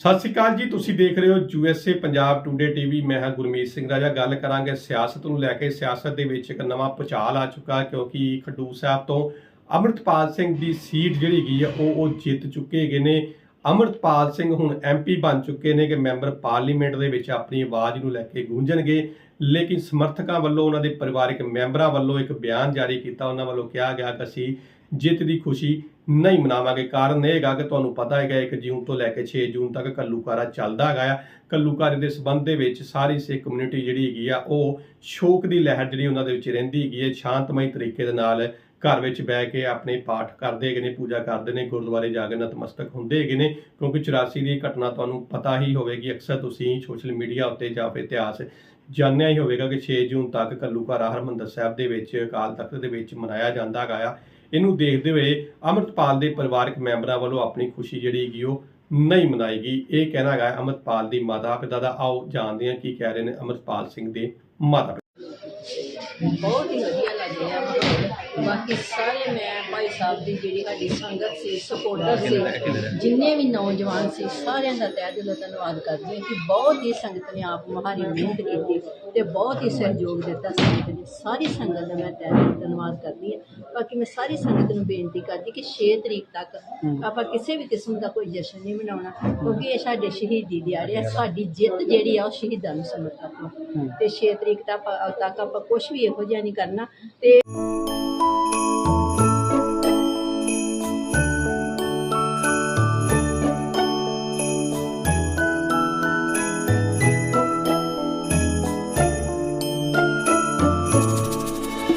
ਸਤਿ ਸ਼੍ਰੀ ਅਕਾਲ ਜੀ, ਤੁਸੀਂ ਦੇਖ ਰਹੇ ਹੋ ਯੂਐਸਏ ਪੰਜਾਬ ਟੂਡੇ ਟੀਵੀ ਮੈਂ ਹਾਂ ਗੁਰਮੀਤ ਸਿੰਘ ਰਾਜਾ। ਗੱਲ ਕਰਾਂਗੇ ਸਿਆਸਤ ਨੂੰ ਲੈ ਕੇ। ਸਿਆਸਤ ਦੇ ਵਿੱਚ ਇੱਕ ਨਵਾਂ ਪੁਚਾਲ ਆ ਚੁੱਕਾ ਕਿਉਂਕਿ ਖਡੂਰ ਸਾਹਿਬ ਤੋਂ ਅੰਮ੍ਰਿਤਪਾਲ ਸਿੰਘ ਦੀ ਸੀਟ ਜਿਹੜੀ ਗਈ ਆ, ਉਹ ਉਹ ਜਿੱਤ ਚੁੱਕੇ ਹੈਗੇ ਨੇ। ਅੰਮ੍ਰਿਤਪਾਲ ਸਿੰਘ ਹੁਣ ਐਮਪੀ ਬਣ ਚੁੱਕੇ ਨੇ ਕਿ ਮੈਂਬਰ ਪਾਰਲੀਮੈਂਟ ਦੇ ਵਿੱਚ ਆਪਣੀ ਆਵਾਜ਼ ਨੂੰ ਲੈ ਕੇ ਗੂੰਜਣਗੇ। ਲੇਕਿਨ ਸਮਰਥਕਾਂ ਵੱਲੋਂ, ਉਹਨਾਂ ਦੇ ਪਰਿਵਾਰਕ ਮੈਂਬਰਾਂ ਵੱਲੋਂ ਇੱਕ ਬਿਆਨ ਜਾਰੀ ਕੀਤਾ। ਉਹਨਾਂ ਵੱਲੋਂ ਕਿਹਾ ਗਿਆ ਕਿ ਅਸੀਂ ਜਿੱਤ ਦੀ ਖੁਸ਼ੀ ਨਹੀਂ ਮਨਾਵਾਂਗੇ। ਕਾਰਨ ਇਹ ਹੈਗਾ ਕਿ ਤੁਹਾਨੂੰ ਪਤਾ ਹੈਗਾ 1 ਜੂਨ ਤੋਂ ਲੈ ਕੇ 6 ਜੂਨ ਤੱਕ ਕੱਲੂਕਾਰਾ ਚੱਲਦਾ ਹੈਗਾ ਆ। ਕੱਲੂਕਾਰੇ ਦੇ ਸਬੰਧ ਦੇ ਵਿੱਚ ਸਾਰੀ ਸਿੱਖ ਕਮਿਊਨਿਟੀ ਜਿਹੜੀ ਹੈਗੀ ਆ, ਉਹ ਸ਼ੋਕ ਦੀ ਲਹਿਰ ਜਿਹੜੀ ਉਹਨਾਂ ਦੇ ਵਿੱਚ ਰਹਿੰਦੀ ਹੈਗੀ ਹੈ ਸ਼ਾਂਤਮਈ ਤਰੀਕੇ ਦੇ ਨਾਲ ਘਰ ਵਿੱਚ ਬਹਿ ਕੇ ਆਪਣੇ ਪਾਠ ਕਰਦੇ ਹੈਗੇ ਨੇ, ਪੂਜਾ ਕਰਦੇ ਨੇ, ਗੁਰਦੁਆਰੇ ਜਾ ਕੇ ਨਤਮਸਤਕ ਹੁੰਦੇ ਹੈਗੇ ਨੇ। ਕਿਉਂਕਿ 84 ਦੀ ਘਟਨਾ ਤੁਹਾਨੂੰ ਪਤਾ ਹੀ ਹੋਵੇਗੀ, ਅਕਸਰ ਤੁਸੀਂ ਸੋਸ਼ਲ ਮੀਡੀਆ ਉੱਤੇ ਜਾਂ ਫਿਰ ਇਤਿਹਾਸ ਜਾਣਿਆ ਹੀ ਹੋਵੇਗਾ ਕਿ 6 ਜੂਨ ਤੱਕ ਕੱਲੂਕਾਰਾ ਹਰਮੰਦਰ ਸਾਹਿਬ ਦੇ ਵਿੱਚ, ਅਕਾਲ ਤਖਤ ਦੇ ਵਿੱਚ ਮਨਾਇਆ ਜਾਂਦਾ ਹੈਗਾ ਆ। ਇਹਨੂੰ ਦੇਖਦੇ ਹੋਏ ਅੰਮ੍ਰਿਤਪਾਲ ਦੇ ਪਰਿਵਾਰਕ ਮੈਂਬਰਾਂ ਵੱਲੋਂ ਆਪਣੀ ਖੁਸ਼ੀ ਜਿਹੜੀ ਹੈਗੀ ਉਹ ਨਹੀਂ ਮਨਾਏਗੀ ਇਹ ਕਹਿਣਾ ਹੈਗਾ, ਅੰਮ੍ਰਿਤਪਾਲ ਦੀ ਮਾਤਾ ਪਿਤਾ ਦਾ, ਆਓ ਜਾਣਦੇ ਹਾਂ ਕੀ ਕਹਿ ਰਹੇ ਨੇ ਅੰਮ੍ਰਿਤਪਾਲ ਸਿੰਘ ਦੇ ਮਾਤਾ ਬਹੁਤ ਹੀ ਵਧੀਆ ਲੱਗ ਰਿਹਾ ਬਾਕੀ ਸਾਰੇ ਮੈਂ ਭਾਈ ਸਾਹਿਬ ਦੀ ਜਿਹੜੀ ਸਾਡੀ ਸੰਗਤ ਸੀ ਸਪੋਰਟਰ ਸੀ, ਜਿੰਨੇ ਵੀ ਨੌਜਵਾਨ ਸੀ, ਸਾਰਿਆਂ ਦਾ ਤਹਿ ਦਿਲੋਂ ਧੰਨਵਾਦ ਕਰਦੀ ਹਾਂ ਕਿ ਬਹੁਤ ਹੀ ਸੰਗਤ ਨੇ ਆਪ ਮਹਾਰੀ ਮਿਹਨਤ ਕੀਤੀ ਤੇ ਬਹੁਤ ਹੀ ਸਹਿਯੋਗ ਦਿੱਤਾ ਸੰਗਤ ਨੇ। ਸਾਰੀ ਸੰਗਤ ਦਾ ਮੈਂ ਤਹਿ ਦਿਲੋਂ ਧੰਨਵਾਦ ਕਰਦੀ ਹਾਂ। ਬਾਕੀ ਮੈਂ ਸਾਰੀ ਸੰਗਤ ਨੂੰ ਬੇਨਤੀ ਕਰਦੀ ਕਿ 6 ਤਰੀਕ ਤੱਕ ਆਪਾਂ ਕਿਸੇ ਵੀ ਕਿਸਮ ਦਾ ਕੋਈ ਜਸ਼ਨ ਨਹੀਂ ਮਨਾਉਣਾ ਕਿਉਂਕਿ ਇਹ ਸਾਡੇ ਸ਼ਹੀਦੀ ਦਿਹਾੜੇ ਆ ਸਾਡੀ ਜਿੱਤ ਜਿਹੜੀ ਆ ਉਹ ਸ਼ਹੀਦਾਂ ਨੂੰ ਸਮਰਪਿਤ ਆ। ਤੇ 6 ਤਰੀਕ ਤੱਕ ਆਪਾਂ- ਤੱਕ ਆਪਾਂ ਕੁਝ ਵੀ ਇਹੋ ਜਿਹਾ ਨਹੀਂ ਕਰਨਾ ਤੇ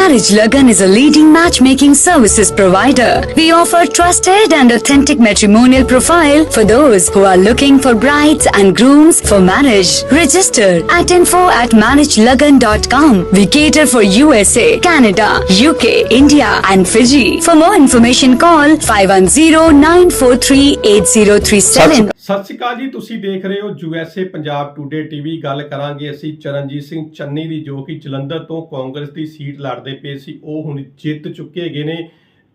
Marriage Lagan is a leading matchmaking services provider. We offer trusted and authentic matrimonial profile for those who are looking for brides and grooms for marriage. Register at info at marriagelagan.com. We cater for USA, Canada, UK, India and Fiji. For more information call 510-943-8037. ਸਤਿ ਸ਼੍ਰੀ ਅਕਾਲ ਜੀ ਤੁਸੀਂ ਦੇਖ ਰਹੇ ਹੋ USA Punjab today TV ਗੱਲ ਕਰਾਂਗੇ ਅਸੀਂ ਚਰਨਜੀਤ ਸਿੰਘ ਚੰਨੀ ਦੀ ਜੋ ਕਿ ਜਲੰਧਰ ਤੋਂ ਕਾਂਗਰਸ ਦੀ ਸੀਟ ਲੜਦੇ ਪਏ ਸੀ, ਉਹ ਹੁਣ ਜਿੱਤ ਚੁੱਕੇ ਹੈਗੇ ਨੇ।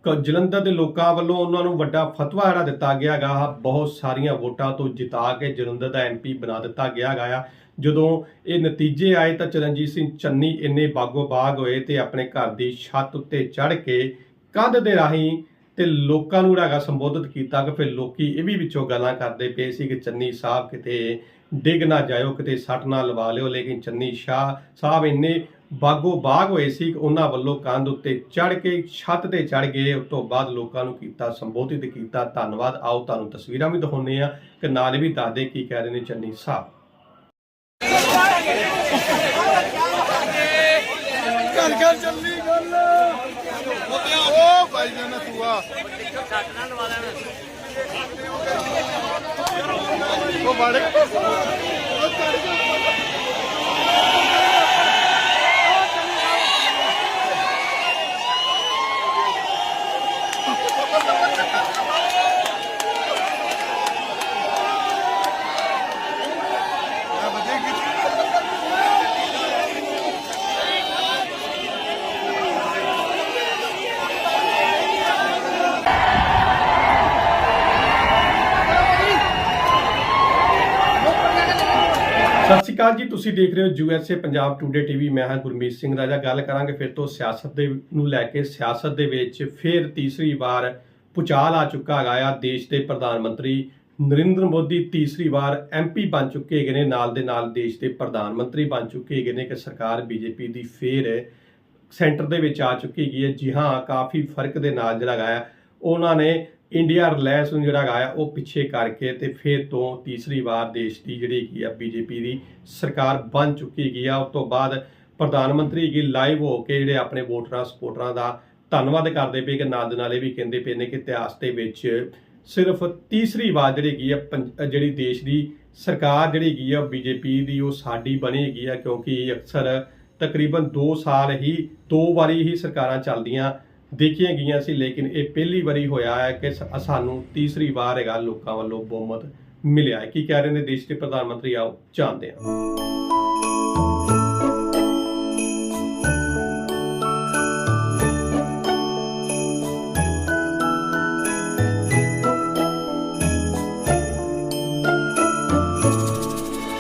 ਜਲੰਧਰ ਦੇ ਲੋਕਾਂ ਵੱਲੋਂ ਉਹਨਾਂ ਨੂੰ ਵੱਡਾ ਫਤਵਾ ਜਿਹੜਾ ਦਿੱਤਾ ਗਿਆ ਗਾ ਬਹੁਤ ਸਾਰੀਆਂ ਵੋਟਾਂ ਤੋਂ ਜਿਤਾ ਕੇ ਜਲੰਧਰ ਦਾ ਐਮਪੀ ਬਣਾ ਦਿੱਤਾ ਗਿਆ ਗਾ ਆ। ਜਦੋਂ ਇਹ ਨਤੀਜੇ ਆਏ ਤਾਂ ਚਰਨਜੀਤ ਸਿੰਘ ਚੰਨੀ ਇੰਨੇ ਬਾਗੋ ਬਾਗ ਹੋਏ ਤੇ ਆਪਣੇ ਘਰ ਦੀ ਛੱਤ ਉੱਤੇ ਚੜ੍ਹ ਕੇ ਕੰਧ ਦੇ ਰਾਹੀਂ ਤੇ ਲੋਕਾਂ ਨੂੰ ਹੈਗਾ ਸੰਬੋਧਿਤ ਕੀਤਾ ਕਿ ਫਿਰ ਲੋਕੀ ਇਹ ਵੀ ਵਿੱਚੋਂ ਗੱਲਾਂ ਕਰਦੇ ਪਏ ਸੀ ਕਿ ਚੰਨੀ ਸਾਹਿਬ ਕਿਤੇ ਡਿੱਗ ਨਾ ਜਾਇਓ, ਕਿਤੇ ਸੱਟ ਨਾ ਲਵਾ ਲਿਓ। ਲੇਕਿਨ ਚੰਨੀ ਸ਼ਾਹ ਸਾਹਿਬ ਇੰਨੇ ਬਾਗੋ ਬਾਗ ਹੋਏ ਸੀ ਕਿ ਉਹਨਾਂ ਵੱਲੋਂ ਕੰਧ ਉੱਤੇ ਚੜ ਕੇ, ਛੱਤ ਤੇ ਚੜ ਗਏ। ਉਸ ਤੋਂ ਬਾਅਦ ਲੋਕਾਂ ਨੂੰ ਕੀਤਾ ਸੰਬੋਧਿਤ ਕੀਤਾ, ਧੰਨਵਾਦ। ਆਓ ਤੁਹਾਨੂੰ ਤਸਵੀਰਾਂ ਵੀ ਦਿਖਾਉਂਦੇ ਆ ਕਿ ਨਾਲ ਵੀ ਦਾਦੇ ਕੀ ਕਹਿ ਰਹੇ ਨੇ ਚੰਨੀ ਸਾਹਿਬ। ਘਰ ਘਰ ਚੱਲੀ ਗੱਲ। ਉਹ ਭਾਈ ਜਨ ਤੂੰ ਆ ਉਹ ਬਾੜੇ। ਆ ਸਤਿ ਸ਼੍ਰੀ ਅਕਾਲ ਜੀ, ਤੁਸੀਂ ਦੇਖ ਰਹੇ ਹੋ ਯੂਐਸਏ ਪੰਜਾਬ ਟੂਡੇ ਟੀਵੀ ਮੈਂ ਹਾਂ ਗੁਰਮੀਤ ਸਿੰਘ ਰਾਜਾ। ਗੱਲ ਕਰਾਂਗੇ ਫਿਰ ਤੋਂ ਸਿਆਸਤ ਦੇ ਨੂੰ ਲੈ ਕੇ। ਸਿਆਸਤ ਦੇ ਵਿੱਚ ਫਿਰ ਤੀਸਰੀ ਵਾਰ ਪੁਚਾਲ ਆ ਚੁੱਕਾ ਹੈਗਾ ਆ ਦੇਸ਼ ਦੇ ਪ੍ਰਧਾਨ ਮੰਤਰੀ ਨਰਿੰਦਰ ਮੋਦੀ। ਤੀਸਰੀ ਵਾਰ ਐਮਪੀ ਬਣ ਚੁੱਕੇ ਹੈਗੇ ਨੇ, ਨਾਲ ਦੇ ਨਾਲ ਦੇਸ਼ ਦੇ ਪ੍ਰਧਾਨ ਮੰਤਰੀ ਬਣ ਚੁੱਕੇ ਹੈਗੇ ਨੇ ਕਿ ਸਰਕਾਰ ਬੀਜੇਪੀ ਦੀ ਫੇਰ ਸੈਂਟਰ ਦੇ ਵਿੱਚ ਆ ਚੁੱਕੀ ਹੈਗੀ ਹੈ। ਜੀ ਹਾਂ, ਕਾਫੀ ਫ਼ਰਕ ਦੇ ਨਾਲ ਜਿਹੜਾ ਗਾਇਆ ਉਹਨਾਂ ਨੇ ਇੰਡੀਆ ਰਿਲਾਇੰਸ ਨੂੰ ਜਿਹੜਾ ਗਾਇਆ ਉਹ ਪਿੱਛੇ ਕਰਕੇ ਤੇ ਫਿਰ ਤੋਂ ਤੀਸਰੀ ਵਾਰ ਦੇਸ਼ ਦੀ ਜਿਹੜੀ ਹੈਗੀ ਆ ਬੀਜੇਪੀ ਦੀ ਸਰਕਾਰ ਬਣ ਚੁੱਕੀ ਗਈ ਆ। ਉਸ ਤੋਂ ਬਾਅਦ ਪ੍ਰਧਾਨ ਮੰਤਰੀ ਕੀ ਲਾਈਵ ਹੋ ਕੇ ਜਿਹੜੇ ਆਪਣੇ ਵੋਟਰਾਂ ਸਪੋਰਟਰਾਂ ਦਾ ਧੰਨਵਾਦ ਕਰਦੇ ਪਏ ਕਿ ਨਾਲ ਦੇ ਨਾਲ ਇਹ ਵੀ ਕਹਿੰਦੇ ਪਏ ਨੇ ਕਿ ਇਤਿਹਾਸ ਦੇ ਵਿੱਚ ਸਿਰਫ ਤੀਸਰੀ ਵਾਰ ਜਿਹੜੀ ਹੈਗੀ ਆ ਪੰਜ- ਜਿਹੜੀ ਦੇਸ਼ ਦੀ ਸਰਕਾਰ ਜਿਹੜੀ ਹੈਗੀ ਆ ਬੀਜੇਪੀ ਦੀ ਉਹ ਸਾਡੀ ਬਣੇਗੀ ਆ, ਕਿਉਂਕਿ ਅਕਸਰ ਤਕਰੀਬਨ 2 ਸਾਲ ਹੀ, ਦੋ ਵਾਰੀ ਹੀ ਸਰਕਾਰਾਂ ਚੱਲਦੀਆਂ ਦੇਖੀਆਂ ਗਈਆਂ ਸੀ, ਲੇਕਿਨ ਇਹ ਪਹਿਲੀ ਵਾਰੀ ਹੋਇਆ ਹੈ ਕਿ ਸਾਨੂੰ ਤੀਸਰੀ ਵਾਰ ਹੈਗਾ ਲੋਕਾਂ ਵੱਲੋਂ ਬਹੁਮਤ ਮਿਲਿਆ ਹੈ। ਕੀ ਕਹਿ ਰਹੇ ਨੇ ਦੇਸ਼ ਦੇ ਪ੍ਰਧਾਨ ਮੰਤਰੀ, ਆਓ ਜਾਣਦੇ ਹਾਂ।